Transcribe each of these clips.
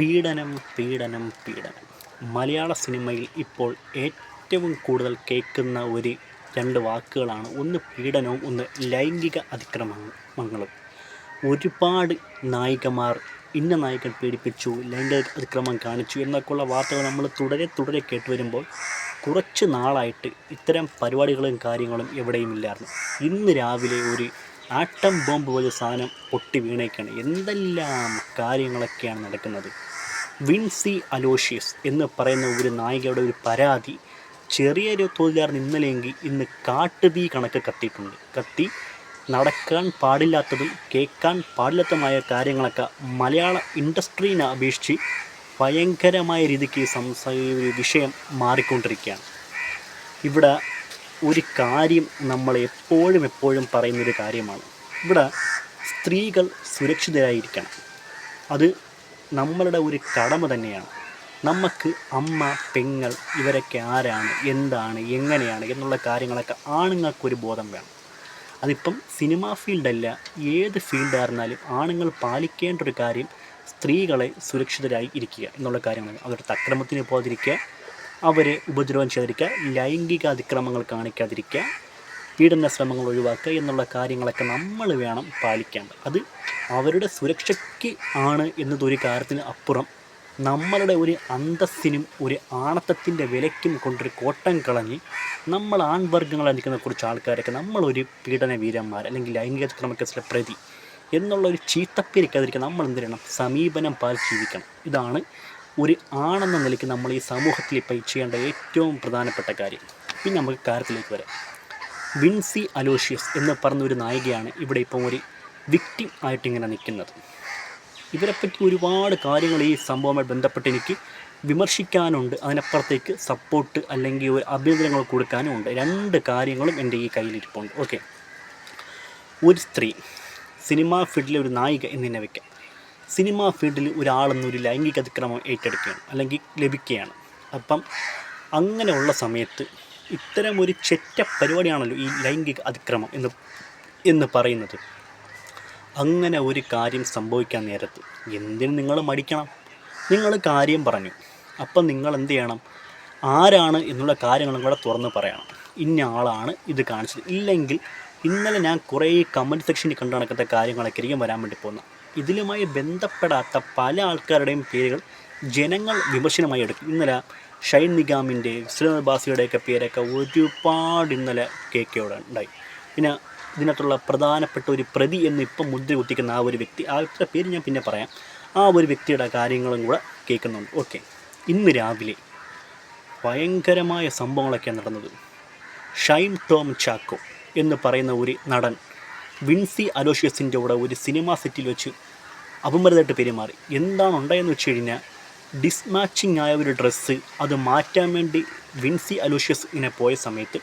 പീഡനം പീഡനം പീഡനം. മലയാള സിനിമയിൽ ഇപ്പോൾ ഏറ്റവും കൂടുതൽ കേൾക്കുന്ന ഒരു രണ്ട് വാക്കുകളാണ്. ഒന്ന് പീഡനവും ഒന്ന് ലൈംഗിക അതിക്രമങ്ങളും. ഒരുപാട് നായികമാർ ഇന്ന നായകൻ പീഡിപ്പിച്ചു ലൈംഗിക അതിക്രമം കാണിച്ചു എന്നൊക്കെയുള്ള വാർത്തകൾ നമ്മൾ തുടരെ തുടരെ കേട്ടു വരുമ്പോൾ കുറച്ച് നാളായിട്ട് ഇത്തരം പരിപാടികളും കാര്യങ്ങളും എവിടെയും ഇല്ലായിരുന്നു. ഇന്ന് രാവിലെ ഒരു ആട്ടം ബോംബ് പോലെ സാധനം പൊട്ടി വീണേക്കാണ്. എന്തെല്ലാം കാര്യങ്ങളൊക്കെയാണ് നടക്കുന്നത്? വിൻസി അലോഷ്യസ് എന്ന് പറയുന്ന ഒരു നായികയുടെ ഒരു പരാതി ചെറിയൊരു തൊഴിലാർ ഇന്നലെയെങ്കിൽ ഇന്ന് കാട്ടുതീ കണക്ക് കത്തിയിട്ടുണ്ട്. കത്തി നടക്കാൻ പാടില്ലാത്തതും കേൾക്കാൻ പാടില്ലാത്തതുമായ കാര്യങ്ങളൊക്കെ മലയാള ഇൻഡസ്ട്രീനെ അപേക്ഷിച്ച് ഭയങ്കരമായ രീതിക്ക് സംസാ വിഷയം മാറിക്കൊണ്ടിരിക്കുകയാണ്. ഇവിടെ ഒരു കാര്യം നമ്മൾ എപ്പോഴും എപ്പോഴും പറയുന്നൊരു കാര്യമാണ്. ഇവിടെ സ്ത്രീകൾ സുരക്ഷിതരായിരിക്കണം. അത് നമ്മളുടെ ഒരു കടമ തന്നെയാണ്. നമുക്ക് അമ്മ പെങ്ങൾ ഇവരൊക്കെ ആരാണ് എന്താണ് എങ്ങനെയാണ് എന്നുള്ള കാര്യങ്ങളൊക്കെ ആണുങ്ങൾക്കൊരു ബോധം വേണം. അതിപ്പം സിനിമാ ഫീൽഡല്ല ഏത് ഫീൽഡായിരുന്നാലും ആണുങ്ങൾ പാലിക്കേണ്ട ഒരു കാര്യം സ്ത്രീകളെ സുരക്ഷിതരായി ഇരിക്കുക എന്നുള്ള കാര്യങ്ങളാണ് അവരുടെ അക്രമത്തിന് പോകാതിരിക്കുക. അവരെ ഉപദ്രവം ചെയ്യാതിരിക്കുക ലൈംഗിക അതിക്രമങ്ങൾ കാണിക്കാതിരിക്കുക പീഡന ശ്രമങ്ങൾ ഒഴിവാക്കുക എന്നുള്ള കാര്യങ്ങളൊക്കെ നമ്മൾ വേണം പാലിക്കേണ്ടത് അത് അവരുടെ സുരക്ഷയ്ക്ക് ആണ് എന്നതൊരു കാര്യത്തിന് അപ്പുറം. നമ്മളുടെ ഒരു അന്തസ്സിനും ഒരു ആണത്തത്തിന്റെ വിലയ്ക്കും കൊണ്ടൊരു കോട്ടം കളഞ്ഞ് നമ്മൾ ആൺവർഗങ്ങളെ നിൽക്കുന്ന കുറച്ച് ആൾക്കാരൊക്കെ നമ്മളൊരു പീഡന വീരന്മാർ അല്ലെങ്കിൽ ലൈംഗിക അതിക്രമ കേസിലെ പ്രതി എന്നുള്ള ഒരു ചീത്തപ്പേരിക്കാതിരിക്കാൻ നമ്മൾ എന്ത് ചെയ്യണം? സമീപനം പാലിച്ച് ജീവിക്കണം. ഇതാണ് ഒരു ആണെന്ന നിലയ്ക്ക് നമ്മൾ ഈ സമൂഹത്തിൽ ഇപ്പോൾ ചെയ്യേണ്ട ഏറ്റവും പ്രധാനപ്പെട്ട കാര്യം. പിന്നെ നമുക്ക് കാര്യത്തിലേക്ക് വരാം. വിൻസി അലോഷ്യസ് എന്ന് പറഞ്ഞ ഒരു നായികയാണ് ഇവിടെ ഇപ്പം ഒരു വിക്ടിം ആയിട്ട് ഇങ്ങനെ നിൽക്കുന്നത്. ഇവരെപ്പറ്റി ഒരുപാട് കാര്യങ്ങൾ ഈ സംഭവവുമായി ബന്ധപ്പെട്ട് എനിക്ക് വിമർശിക്കാനുണ്ട്. അതിനപ്പുറത്തേക്ക് സപ്പോർട്ട് അല്ലെങ്കിൽ ഒരു അഭ്യന്തരങ്ങൾ കൊടുക്കാനും ഉണ്ട്. രണ്ട് കാര്യങ്ങളും എന്റെ ഈ കയ്യിലിരിപ്പുണ്ട്. ഓക്കെ ഒരു സ്ത്രീ സിനിമാ ഫീൽഡിലെ ഒരു നായിക എന്നിനെ വയ്ക്കാം സിനിമാ ഫീൽഡിൽ ഒരാളെന്നൊരു ലൈംഗിക അതിക്രമം ഏറ്റെടുക്കുകയാണ് അല്ലെങ്കിൽ ലഭിക്കുകയാണ്. അപ്പം അങ്ങനെയുള്ള സമയത്ത് ഇത്തരം ഒരു ചെറ്റ പരിപാടിയാണല്ലോ ഈ ലൈംഗിക അതിക്രമം എന്ന് എന്ന് പറയുന്നത്. അങ്ങനെ ഒരു കാര്യം സംഭവിക്കാൻ നേരത്ത് എന്തിന് നിങ്ങൾ മടിക്കണം? നിങ്ങൾ കാര്യം പറഞ്ഞു. അപ്പം നിങ്ങൾ എന്ത് ചെയ്യണം? ആരാണ് എന്നുള്ള കാര്യങ്ങളും കൂടെ തുറന്ന് പറയണം. ഇന്ന ആളാണ് ഇത് കാണിച്ചത്. ഇല്ലെങ്കിൽ ഇന്നലെ ഞാൻ കുറേ കമന്റ് സെക്ഷനിൽ കണ്ടു നടക്കുന്ന കാര്യങ്ങളൊക്കെ ആയിരിക്കും വരാൻ വേണ്ടി പോകുന്നത്. ഇതിലുമായി ബന്ധപ്പെടാത്ത പല ആൾക്കാരുടെയും പേരുകൾ ജനങ്ങൾ വിമർശനമായി എടുക്കും. ഇന്നലെ ഷൈൻ നിഗാമിന്റെ ശ്രീനാഥ് ബാസിയുടെയൊക്കെ പേരൊക്കെ ഒരുപാട് ഇന്നലെ കേക്കയോടെ ഉണ്ടായി. പിന്നെ ഇതിനകത്തുള്ള പ്രധാനപ്പെട്ട ഒരു പ്രതി എന്ന് ഇപ്പം മുദ്ര കുത്തിക്കുന്ന ആ ഒരു വ്യക്തി ആൾക്കാരുടെ പേര് ഞാൻ പിന്നെ പറയാം. ആ ഒരു വ്യക്തിയുടെ കാര്യങ്ങളും കൂടെ കേൾക്കുന്നുണ്ട്. ഓക്കെ. ഇന്ന് രാവിലെ ഭയങ്കരമായ സംഭവങ്ങളൊക്കെയാണ് നടന്നത്. ഷൈൻ ടോം ചാക്കോ എന്ന് പറയുന്ന ഒരു നടൻ വിൻസി അലോഷ്യസിന്റെ കൂടെ ഒരു സിനിമ സെറ്റിൽ വെച്ച് അപമരിതായിട്ട് പെരുമാറി. എന്താണ് ഉണ്ടായെന്ന് വെച്ച് കഴിഞ്ഞാൽ ഡിസ്മാച്ചിങ് ആയ ഒരു ഡ്രസ്സ് അത് മാറ്റാൻ വേണ്ടി വിൻസി അലോഷ്യസ് ഇങ്ങനെ പോയ സമയത്ത്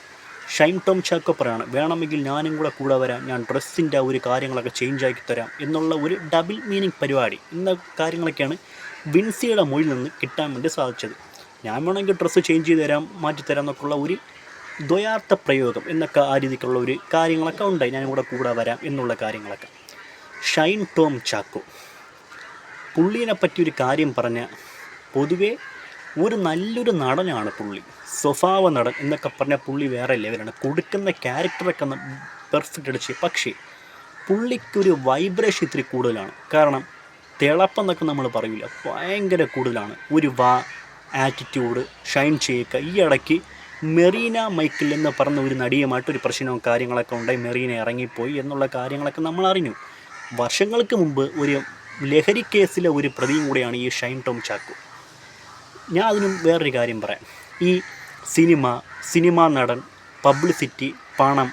ഷൈം ടോം ചാക്കോ പറയാണ് വേണമെങ്കിൽ ഞാനും കൂടെ കൂടെ വരാം ഞാൻ ഡ്രസ്സിന്റെ ഒരു കാര്യങ്ങളൊക്കെ ചേഞ്ച് ആക്കി തരാം എന്നുള്ള ഒരു ഡബിൾ മീനിങ് പരിപാടി. എന്ന കാര്യങ്ങളൊക്കെയാണ് വിൻസിയുടെ മൊഴിയിൽ നിന്ന് കിട്ടാൻ വേണ്ടി സാധിച്ചത്. ഞാൻ വേണമെങ്കിൽ ഡ്രസ്സ് ചേഞ്ച് ചെയ്ത് തരാം മാറ്റിത്തരാം എന്നൊക്കെയുള്ള ഒരു ദ്വയാർത്ഥ പ്രയോഗം എന്നൊക്കെ ആ രീതിക്കുള്ള ഒരു കാര്യങ്ങളൊക്കെ ഉണ്ട്. ഞാൻ കൂടെ കൂടെ വരാം എന്നുള്ള കാര്യങ്ങളൊക്കെ. ഷൈൻ ടോം ചാക്കോ. പുള്ളിനെ പറ്റി ഒരു കാര്യം പറഞ്ഞ പൊതുവേ ഒരു നല്ലൊരു നടനാണ് പുള്ളി. സ്വഭാവ നടൻ എന്നൊക്കെ പറഞ്ഞാൽ പുള്ളി വേറെ ലെവലാണ്. കൊടുക്കുന്ന ക്യാരക്ടറൊക്കെ പെർഫെക്റ്റ് അടിച്ച്. പക്ഷേ പുള്ളിക്കൊരു വൈബ്രേഷൻ ഇത്തിരി കൂടുതലാണ്. കാരണം തിളപ്പെന്നൊക്കെ നമ്മൾ പറയില്ല ഭയങ്കര കൂടുതലാണ്. ഒരു വാ ആറ്റിറ്റ്യൂഡ് ഷൈൻ ചെയ്യുക ഈ ഇടയ്ക്ക് മെറീന മൈക്കിൾ എന്ന് പറഞ്ഞ ഒരു നടിയുമായിട്ട് ഒരു പ്രശ്നവും കാര്യങ്ങളൊക്കെ ഉണ്ടായി. മെറീന ഇറങ്ങിപ്പോയി എന്നുള്ള കാര്യങ്ങളൊക്കെ നമ്മൾ അറിഞ്ഞു. വർഷങ്ങൾക്ക് മുമ്പ് ഒരു ലഹരി കേസിലെ ഒരു പ്രതിയും കൂടെയാണ് ഈ ഷൈൻ ടോം ചാക്കു. ഞാൻ അതിനും വേറൊരു കാര്യം പറയാം. ഈ സിനിമ സിനിമാ നടൻ പബ്ലിസിറ്റി പണം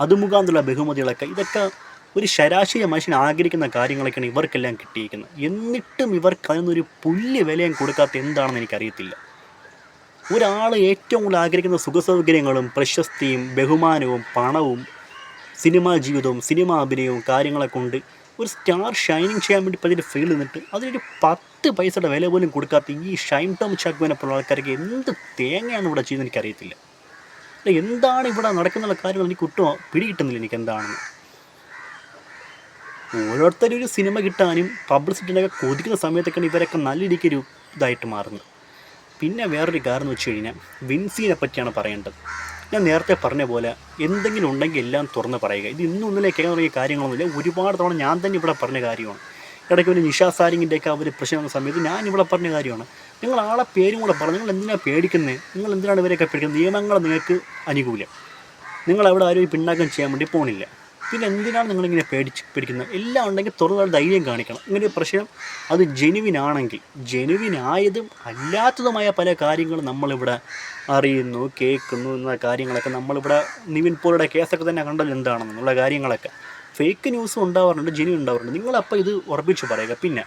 അത് മുഖാന്തുള്ള ബഹുമതികളൊക്കെ ഇതൊക്കെ ഒരു ശരാശരി മനുഷ്യൻ ആഗ്രഹിക്കുന്ന കാര്യങ്ങളൊക്കെയാണ് ഇവർക്കെല്ലാം കിട്ടിയിരിക്കുന്നത്. എന്നിട്ടും ഇവർക്ക് അതിനൊരു പുല്ല് വിലയും കൊടുക്കാത്ത എന്താണെന്ന് എനിക്കറിയത്തില്ല. ഒരാൾ ഏറ്റവും കൂടുതൽ ആഗ്രഹിക്കുന്ന സുഖസൗകര്യങ്ങളും പ്രശസ്തിയും ബഹുമാനവും പണവും സിനിമാ ജീവിതവും സിനിമാ അഭിനയവും കാര്യങ്ങളെ കൊണ്ട് ഒരു സ്റ്റാർ ഷൈനിങ് ചെയ്യാൻ വേണ്ടി പതിന്റെ ഫീൽഡ് നിന്നിട്ട് അതിനൊരു പത്ത് പൈസയുടെ വില പോലും കൊടുക്കാത്ത ഈ ഷൈൻ ടോം ചാക്മനെ പോലുള്ള ആൾക്കാർക്ക് എന്ത് തേങ്ങയാണ് ഇവിടെ ചെയ്യുന്നത് എനിക്കറിയത്തില്ല. എന്താണ് ഇവിടെ നടക്കുന്ന കാര്യങ്ങൾ എനിക്ക് ഒട്ടും പിടികിട്ടുന്നില്ല എനിക്ക് എന്താണെന്ന് ഓരോരുത്തരും ഒരു സിനിമ കിട്ടാനും പബ്ലിസിറ്റിനൊക്കെ കൊതിക്കുന്ന സമയത്തൊക്കെയാണ് ഇവരൊക്കെ നല്ല രീതിക്ക് ഒരു ഇതായിട്ട് മാറുന്നത്. പിന്നെ വേറൊരു കാര്യം വെച്ച് കഴിഞ്ഞാൽ വിൻസിനെ പറ്റിയാണ് പറയേണ്ടത്. ഞാൻ നേരത്തെ പറഞ്ഞ പോലെ എന്തെങ്കിലും ഉണ്ടെങ്കിൽ എല്ലാം തുറന്ന് പറയുക. ഇത് ഇന്നും ഇന്നലെ കേൾക്കാൻ തുടങ്ങിയ കാര്യങ്ങളൊന്നുമില്ല. ഒരുപാട് തവണ ഞാൻ തന്നെ ഇവിടെ പറഞ്ഞ കാര്യമാണ്. ഇടയ്ക്ക് ഒരു നിഷാ സാരിങ്ങിന്റെയൊക്കെ അവർ പ്രശ്നം വന്ന സമയത്ത് ഞാൻ ഇവിടെ പറഞ്ഞ കാര്യമാണ്. നിങ്ങൾ ആളെ പേരും കൂടെ പറഞ്ഞു നിങ്ങൾ എന്തിനാണ് പേടിക്കുന്നത് നിങ്ങൾ എന്തിനാണ് ഇവരെയൊക്കെ പേടിക്കുന്നത്? നിയമങ്ങൾ നിങ്ങൾക്ക് അനുകൂലം. നിങ്ങൾ അവിടെ ആരും പിണ്ണാക്കം ചെയ്യാൻ വേണ്ടി പോണില്ല. പിന്നെ എന്തിനാണ് നിങ്ങളിങ്ങനെ പേടിച്ച് പിടിക്കുന്നത്? എല്ലാം ഉണ്ടെങ്കിൽ തുറന്നാൽ ധൈര്യം കാണിക്കണം. ഇങ്ങനെ പ്രശ്നം. അത് ജെനുവിനാണെങ്കിൽ ജെനുവിനായതും അല്ലാത്തതുമായ പല കാര്യങ്ങളും നമ്മളിവിടെ അറിയുന്നു കേൾക്കുന്നു എന്ന കാര്യങ്ങളൊക്കെ നമ്മളിവിടെ നിവിൻ പോലുള്ള കേസൊക്കെ തന്നെ കണ്ടല്ലോ എന്താണെന്നുള്ള കാര്യങ്ങളൊക്കെ. ഫേക്ക് ന്യൂസും ഉണ്ടാവാറുണ്ട് ജെനുവിൻ ഉണ്ടാവാറുണ്ട്. നിങ്ങളപ്പോൾ ഇത് ഉറപ്പിച്ച് പറയുക. പിന്നെ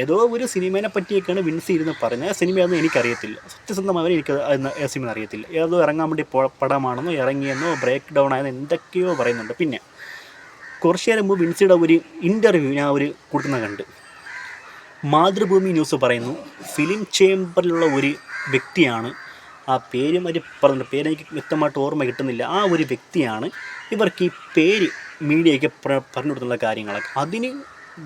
ഏതോ ഒരു സിനിമേനെ പറ്റിയൊക്കെയാണ് വിൻസി ഇരുന്ന് പറഞ്ഞാൽ ആ സിനിമയൊന്നും എനിക്കറിയത്തില്ല. സത്യസന്ധമായി എനിക്ക് സിനിമ അറിയത്തില്ല. ഏതോ ഇറങ്ങാൻ വേണ്ടി പടമാണെന്നോ ഇറങ്ങിയെന്നോ ബ്രേക്ക് ഡൗൺ ആയെന്നോ എന്തൊക്കെയോ പറയുന്നുണ്ട്. പിന്നെ കുറച്ച് നേരം മുമ്പ് വിൻസിയുടെ ഒരു ഇന്റർവ്യൂ ഞാൻ അവർ കൊടുക്കുന്ന കണ്ട്. മാതൃഭൂമി ന്യൂസ് പറയുന്നു ഫിലിം ചേംബറിലുള്ള ഒരു വ്യക്തിയാണ്. ആ പേര് മതി പറഞ്ഞു പേര് എനിക്ക് വ്യക്തമായിട്ട് ഓർമ്മ കിട്ടുന്നില്ല. ആ ഒരു വ്യക്തിയാണ് ഇവർക്ക് ഈ പേര് മീഡിയയ്ക്ക് പറഞ്ഞു കൊടുത്തുള്ള കാര്യങ്ങളൊക്കെ. അതിന്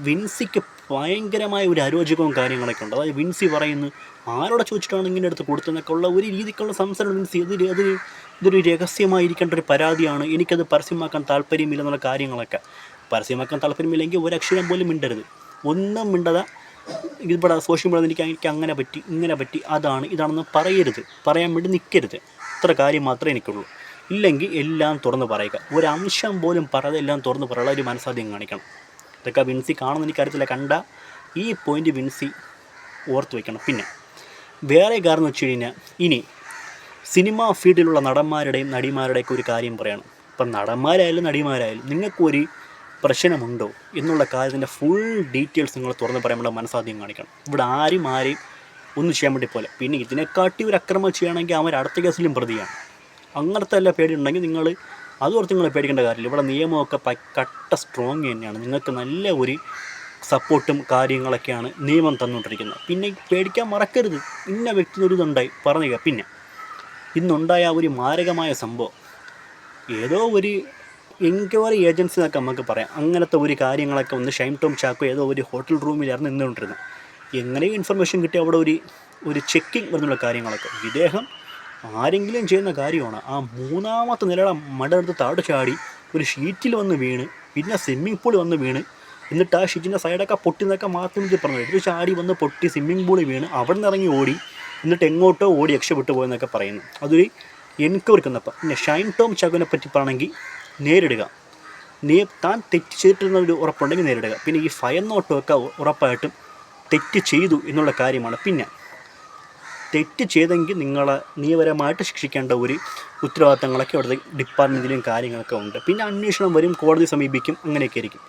വിൻസിക്ക് ഭയങ്കരമായ ഒരു അരോചകവും കാര്യങ്ങളൊക്കെ ഉണ്ട്. അതായത് വിൻസി പറയുന്നു ആരോടെ ചോദിച്ചിട്ടാണ് ഇങ്ങനെ എടുത്ത് കൊടുത്തതെന്നൊക്കെ ഉള്ള ഒരു രീതിക്കുള്ള സംസാരം വിൻസി. ഇത് അത് ഇതൊരു രഹസ്യമായിരിക്കേണ്ട ഒരു പരാതിയാണ്. എനിക്കത് പരസ്യമാക്കാൻ താല്പര്യമില്ലെന്നുള്ള കാര്യങ്ങളൊക്കെ. പരസ്യമാക്കാൻ താല്പര്യമില്ലെങ്കിൽ ഒരക്ഷരം പോലും മിണ്ടരുത്. ഒന്നും മിണ്ടത ഇവിടെ സോഷ്യൽ മീഡിയ എനിക്ക് എനിക്ക് അങ്ങനെ പറ്റി ഇങ്ങനെ പറ്റി അതാണ് ഇതാണെന്ന് പറയരുത്. പറയാൻ വേണ്ടി നിൽക്കരുത് ഇത്ര കാര്യം മാത്രമേ എനിക്കുള്ളൂ. ഇല്ലെങ്കിൽ എല്ലാം തുറന്ന് പറയുക. ഒരംശം പോലും പറയാതെ എല്ലാം തുറന്ന് പറയാനുള്ള ഒരു മനസ്സാദ്യം കാണിക്കണം. ഇതൊക്കെ വിൻസി കാണുമെന്ന് എനിക്കറിയത്തില്ല. കണ്ട ഈ പോയിന്റ് വിൻസി ഓർത്ത് വയ്ക്കണം പിന്നെ വേറെ കാരണം വെച്ച് കഴിഞ്ഞാൽ ഇനി സിനിമാ ഫീൽഡിലുള്ള നടന്മാരുടെയും നടിമാരുടെയൊക്കെ ഒരു കാര്യം പറയണം. ഇപ്പം നടന്മാരായാലും നടിമാരായാലും നിങ്ങൾക്കൊരു പ്രശ്നമുണ്ടോ എന്നുള്ള കാര്യത്തിന്റെ ഫുൾ ഡീറ്റെയിൽസ് നിങ്ങൾ തുറന്ന് പറയുമ്പോൾ മനസ്സാദ്യം കാണിക്കണം. ഇവിടെ ആരും ആരെയും ഒന്നും ചെയ്യാൻ വേണ്ടി പോലെ പിന്നെ ഇതിനെക്കാട്ടി ഒരു അക്രമം ചെയ്യണമെങ്കിൽ അവർ അടുത്ത കേസിലും പ്രതിയാണ്. അങ്ങനത്തെ എല്ലാ പേടിയുണ്ടെങ്കിൽ നിങ്ങൾ അതോർത്ത് നിങ്ങൾ പേടിക്കേണ്ട കാര്യമില്ല. ഇവിടെ നിയമമൊക്കെ കട്ട സ്ട്രോങ് തന്നെയാണ്. നിങ്ങൾക്ക് നല്ല ഒരു സപ്പോർട്ടും കാര്യങ്ങളൊക്കെയാണ് നിയമം തന്നുകൊണ്ടിരിക്കുന്നത് പിന്നെ പേടിക്കാൻ മറക്കരുത്. ഇന്ന വ്യക്തി ഒരു ഇതുണ്ടായി. പറഞ്ഞുക പിന്നെ ഇന്നുണ്ടായ ഒരു മാരകമായ സംഭവം. ഏതോ ഒരു എൻക്വയറി ഏജൻസി എന്നൊക്കെ നമുക്ക് പറയാം. അങ്ങനത്തെ ഒരു കാര്യങ്ങളൊക്കെ ഒന്ന് ഷൈം ടോം ചാക്കോ ഏതോ ഒരു ഹോട്ടൽ റൂമിലായിരുന്നു നിന്നുകൊണ്ടിരുന്നത്. എങ്ങനെയും ഇൻഫർമേഷൻ കിട്ടി. അവിടെ ഒരു ഒരു ചെക്കിംഗ് എന്നുള്ള കാര്യങ്ങളൊക്കെ. ഇദ്ദേഹം ആരെങ്കിലും ചെയ്യുന്ന കാര്യമാണ്. ആ മൂന്നാമത്തെ നിലയുടെ മടെടുത്ത് താഴെ ചാടി ഒരു ഷീറ്റിൽ വന്ന് വീണ് പിന്നെ സ്വിമ്മിംഗ് പൂളിൽ വന്ന് വീണ് എന്നിട്ട് ആ ഷീറ്റിന്റെ സൈഡൊക്കെ പൊട്ടി എന്നൊക്കെ മാത്രം പറഞ്ഞു ഇത് ചാടി വന്ന് പൊട്ടി സ്വിമ്മിംഗ് പൂളിൽ വീണ് അവിടെ നിന്ന് ഇറങ്ങി ഓടി എന്നിട്ട് എങ്ങോട്ടോ ഓടി രക്ഷപ്പെട്ടു പോയെന്നൊക്കെ പറയുന്നു. അതൊരു എൻക്വയറി വന്നപ്പോൾ പിന്നെ ഷൈൻ ടോം ചാക്കോനെ പറ്റി പറയണമെങ്കിൽ നേരിടുക. നേ താൻ തെറ്റ് ചെയ്തിട്ടുള്ള ഒരു ഉറപ്പുണ്ടെങ്കിൽ നേരിടുക. പിന്നെ ഈ ഭയന്നോട്ടമൊക്കെ ഉറപ്പായിട്ടും തെറ്റ് ചെയ്തു എന്നുള്ള കാര്യമാണ്. പിന്നെ തെറ്റ് ചെയ്തെങ്കിൽ നിങ്ങളെ നിയമപരമായിട്ട് ശിക്ഷിക്കേണ്ട ഒരു ഉത്തരവാദിത്തങ്ങളൊക്കെ അവിടുത്തെ ഡിപ്പാർട്ട്മെന്റിലും കാര്യങ്ങളൊക്കെ ഉണ്ട്. പിന്നെ അന്വേഷണം വരും കോടതി സമീപിക്കും അങ്ങനെയൊക്കെ ആയിരിക്കും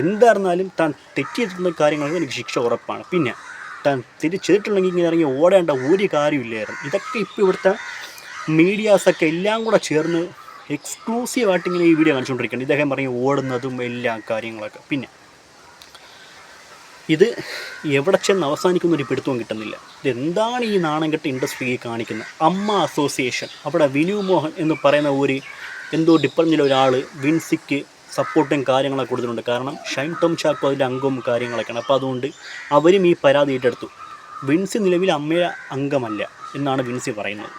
എന്തായിരുന്നാലും താൻ തെറ്റ് ചെയ്തിട്ടുള്ള കാര്യങ്ങൾക്ക് എനിക്ക് ശിക്ഷ ഉറപ്പാണ്. പിന്നെ താൻ തെറ്റ് ചെയ്തിട്ടുണ്ടെങ്കിൽ ഇങ്ങനെ ഇറങ്ങി ഓടേണ്ട ഒരു കാര്യമില്ലായിരുന്നു. ഇതൊക്കെ ഇപ്പോൾ ഇവിടുത്തെ മീഡിയാസൊക്കെ എല്ലാം കൂടെ ചേർന്ന് എക്സ്ക്ലൂസീവായിട്ട് ഇങ്ങനെ ഈ വീഡിയോ കാണിച്ചുകൊണ്ടിരിക്കുകയാണ്. ഇദ്ദേഹം പറഞ്ഞ് ഓടുന്നതും എല്ലാ കാര്യങ്ങളൊക്കെ. പിന്നെ ഇത് എവിടെ ചെന്ന് അവസാനിക്കുന്ന ഒരു പിടുത്തവും കിട്ടുന്നില്ല. ഇതെന്താണ് ഈ നാണംകെട്ട് ഇൻഡസ്ട്രിയെ കാണിക്കുന്നത്? അമ്മ അസോസിയേഷൻ. അവിടെ വിനു മോഹൻ എന്ന് പറയുന്ന ഒരു എന്തോ ഡിപ്പാർട്ട്മെന്റിലെ ഒരാൾ വിൻസിക്ക് സപ്പോർട്ടും കാര്യങ്ങളൊക്കെ കൊടുത്തിട്ടുണ്ട്. കാരണം ഷൈൻ ടോം ചാക്കോ അതിന്റെ അംഗവും കാര്യങ്ങളൊക്കെയാണ്. അപ്പോൾ അതുകൊണ്ട് അവരും ഈ പരാതി ഏറ്റെടുത്തു. വിൻസി നിലവിൽ അമ്മയുടെ അംഗമല്ല എന്നാണ് വിൻസി പറയുന്നത്.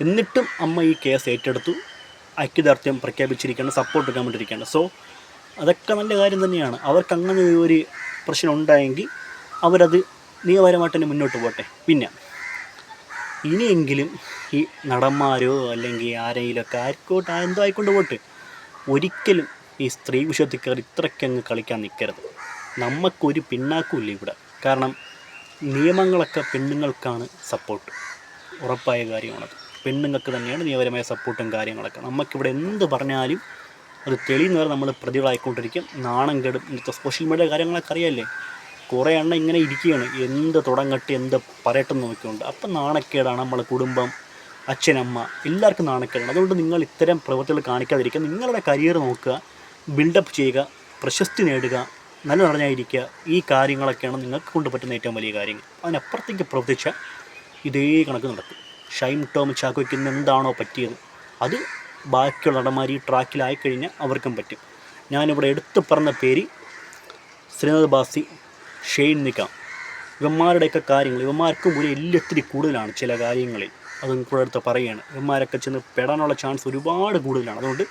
എന്നിട്ടും അമ്മ ഈ കേസ് ഏറ്റെടുത്തു. ഐക്യദാർഢ്യം പ്രഖ്യാപിച്ചിരിക്കുകയാണ് സപ്പോർട്ട് എടുക്കാൻ വേണ്ടിയിരിക്കുകയാണ്. സോ അതൊക്കെ നല്ല കാര്യം തന്നെയാണ്. അവർക്ക് അങ്ങനെ ഒരു പ്രശ്നം ഉണ്ടായെങ്കിൽ അവരത് നിയമപരമായിട്ട് തന്നെ മുന്നോട്ട് പോട്ടെ. പിന്നെ ഇനിയെങ്കിലും ഈ നടന്മാരോ അല്ലെങ്കിൽ ആരെങ്കിലുമൊക്കെ ആർക്കോട്ടെ എന്തോ ആയിക്കൊണ്ട് പോട്ട്. ഒരിക്കലും ഈ സ്ത്രീ വിഷയത്തിൽ കയറി ഇത്രയ്ക്കങ്ങ് കളിക്കാൻ നിൽക്കരുത്. നമുക്കൊരു പിന്നാക്കുമില്ല ഇവിടെ. കാരണം നിയമങ്ങളൊക്കെ പെണ്ണുങ്ങൾക്കാണ് സപ്പോർട്ട്. ഉറപ്പായ കാര്യമാണത്. പെണ്ണുങ്ങൾക്ക് തന്നെയാണ് നിയമപരമായ സപ്പോർട്ടും കാര്യങ്ങളൊക്കെ. നമുക്കിവിടെ എന്ത് പറഞ്ഞാലും അത് തെളിയുന്നവർ നമ്മൾ പ്രതികളായിക്കൊണ്ടിരിക്കും. നാണം കെടും. ഇന്നത്തെ സോഷ്യൽ മീഡിയ കാര്യങ്ങളൊക്കെ അറിയാമല്ലേ കുറേ എണ്ണം ഇങ്ങനെ ഇരിക്കുകയാണ്. എന്ത് തുടങ്ങട്ടെ എന്ത് പറയട്ടെ നോക്കിക്കൊണ്ട്. അപ്പം നാണക്കേടാണ് നമ്മളെ കുടുംബം അച്ഛനമ്മ എല്ലാവർക്കും നാണക്കേടാണ്. അതുകൊണ്ട് നിങ്ങൾ ഇത്തരം പ്രവൃത്തികൾ കാണിക്കാതിരിക്കുക. നിങ്ങളുടെ കരിയർ നോക്കുക ബിൽഡപ്പ് ചെയ്യുക പ്രശസ്തി നേടുക നല്ല നിറഞ്ഞായിരിക്കുക ഈ കാര്യങ്ങളൊക്കെയാണ് നിങ്ങൾക്ക് കൊണ്ട് പറ്റുന്ന ഏറ്റവും വലിയ കാര്യങ്ങൾ. അതിനപ്പുറത്തേക്ക് പ്രവർത്തിച്ചാൽ ഇതേ കണക്ക് നടക്കും. ഷൈം ടോം ചാക്കോയ്ക്ക് എന്താണോ പറ്റിയത്? അത് ബാക്കിയുള്ള നടന്മാർ ഈ ട്രാക്കിലായി കഴിഞ്ഞാൽ അവർക്കും പറ്റും. ഞാനിവിടെ എടുത്തു പറഞ്ഞ പേര് ശ്രീനാഥ് ബാസി ഷെയ്ൻ നിക്കാം ഇവന്മാരുടെയൊക്കെ കാര്യങ്ങൾ ഇവന്മാർക്കും ഒരു എല്ലത്തിരി കൂടുതലാണ് ചില കാര്യങ്ങളിൽ. അതും കൂടെ അടുത്ത് പറയുകയാണ് ഇവന്മാരൊക്കെ ചെന്ന് പെടാനുള്ള ചാൻസ് ഒരുപാട് കൂടുതലാണ്. അതുകൊണ്ട്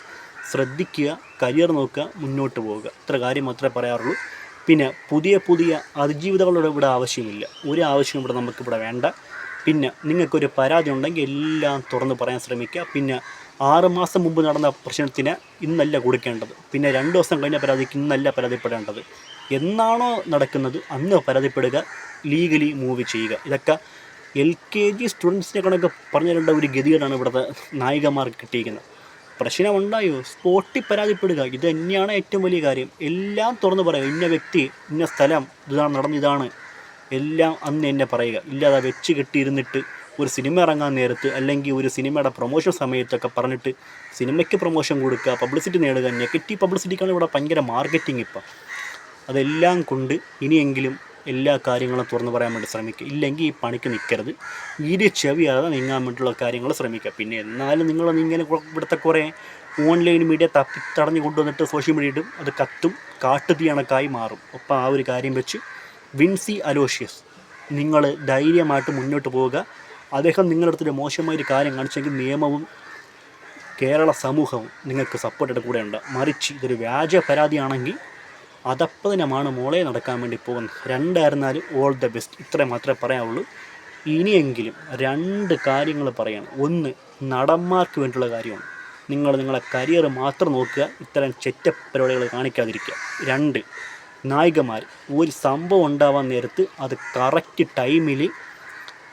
ശ്രദ്ധിക്കുക കരിയർ നോക്കുക മുന്നോട്ട് പോവുക. ഇത്ര കാര്യം മാത്രമേ പറയാറുള്ളൂ. പിന്നെ പുതിയ പുതിയ അതിജീവിതങ്ങളുടെ ഇവിടെ ആവശ്യമില്ല. ഒരു ആവശ്യം ഇവിടെ നമുക്കിവിടെ വേണ്ട. പിന്നെ നിങ്ങൾക്കൊരു പരാതി ഉണ്ടെങ്കിൽ എല്ലാം തുറന്ന് പറയാൻ ശ്രമിക്കുക. പിന്നെ ആറ് മാസം മുമ്പ് നടന്ന പ്രശ്നത്തിന് ഇന്നല്ല കൊടുക്കേണ്ടത്. പിന്നെ രണ്ട് ദിവസം കഴിഞ്ഞ പരാതിക്ക് ഇന്നല്ല പരാതിപ്പെടേണ്ടത്. എന്നാണോ നടക്കുന്നത് അന്ന് പരാതിപ്പെടുക ലീഗലി മൂവ് ചെയ്യുക. ഇതൊക്കെ എൽ കെ ജി സ്റ്റുഡൻസിനെ കണക്ക് പറഞ്ഞു തരേണ്ട ഒരു ഗതികേടാണ് ഇവിടുത്തെ നായികമാർക്ക് കിട്ടിയിരിക്കുന്നത്. പ്രശ്നമുണ്ടായോ? സ്പോട്ടിൽ പരാതിപ്പെടുക ഇത് തന്നെയാണ് ഏറ്റവും വലിയ കാര്യം. എല്ലാം തുറന്നു പറയുക ഇന്ന വ്യക്തി ഇന്ന സ്ഥലം ഇതാണ് നടന്നിതാണ് എല്ലാം അന്ന് എന്നെ പറയുക. ഇല്ലാതെ വെച്ച് കെട്ടിയിരുന്നിട്ട് ഒരു സിനിമ ഇറങ്ങാൻ നേരത്ത് അല്ലെങ്കിൽ ഒരു സിനിമയുടെ പ്രൊമോഷൻ സമയത്തൊക്കെ പറഞ്ഞിട്ട് സിനിമയ്ക്ക് പ്രൊമോഷൻ കൊടുക്കുക പബ്ലിസിറ്റി നേടുക നെഗറ്റീവ് പബ്ലിസിറ്റിക്കാണ് ഇവിടെ ഭയങ്കര മാർക്കറ്റിംഗ് ഇപ്പം. അതെല്ലാം കൊണ്ട് ഇനിയെങ്കിലും എല്ലാ കാര്യങ്ങളും തുറന്നു പറയാൻ വേണ്ടി ശ്രമിക്കുക. ഇല്ലെങ്കിൽ ഈ പണിക്ക് നിൽക്കരുത്. വീതി ചെവിയാതെ നീങ്ങാൻ വേണ്ടിയുള്ള കാര്യങ്ങൾ ശ്രമിക്കുക. പിന്നെ എന്നാലും നിങ്ങൾ ഇങ്ങനെ കു- ഇവിടുത്തെ കുറേ ഓൺലൈൻ മീഡിയ തപ്പി തടഞ്ഞു കൊണ്ടുവന്നിട്ട് സോഷ്യൽ മീഡിയ ഇടും. അത് കത്തും കാട്ടുതീ കണക്കായി മാറും. അപ്പോൾ ആ ഒരു കാര്യം വെച്ച് വിൻസി അലോഷ്യസ് നിങ്ങൾ ധൈര്യമായിട്ട് മുന്നോട്ട് പോവുക. അദ്ദേഹം നിങ്ങളുടെ അടുത്തൊരു മോശമായൊരു കാര്യം കാണിച്ചെങ്കിൽ നിയമവും കേരള സമൂഹവും നിങ്ങൾക്ക് സപ്പോർട്ടായിട്ട് കൂടെ ഉണ്ട്. മറിച്ച് ഇതൊരു വ്യാജ പരാതിയാണെങ്കിൽ അതപ്പതിനമാണ് മോളെ നടക്കാൻ വേണ്ടി പോകുന്നത്. രണ്ടായിരുന്നാലും ഓൾ ദ ബെസ്റ്റ് ഇത്രയും മാത്രമേ പറയാവുള്ളൂ. ഇനിയെങ്കിലും രണ്ട് കാര്യങ്ങൾ പറയണം. ഒന്ന് നടന്മാർക്ക് വേണ്ടിയുള്ള കാര്യമാണ്. നിങ്ങൾ നിങ്ങളുടെ കരിയർ മാത്രം നോക്കുക. ഇത്തരം ചെറ്റ പരിപാടികൾ കാണിക്കാതിരിക്കുക. രണ്ട് നായികമാർ. ഒരു സംഭവം ഉണ്ടാവാൻ നേരത്ത് അത് കറക്റ്റ് ടൈമിൽ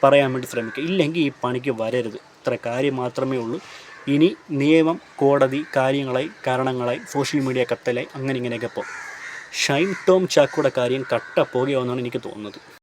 പറയാൻ വേണ്ടി ശ്രമിക്കുക. ഇല്ലെങ്കിൽ ഈ പണിക്ക് വരരുത്. ഇത്ര കാര്യം മാത്രമേ ഉള്ളൂ. ഇനി നിയമം കോടതി കാര്യങ്ങളായി കാരണങ്ങളായി സോഷ്യൽ മീഡിയ കത്തലായി അങ്ങനെ ഇങ്ങനെയൊക്കെ പോകും. ഷൈൻ ടോം ചാക്കോയുടെ കാര്യം കട്ട പോകുകയാണെന്നാണ് എനിക്ക് തോന്നുന്നത്.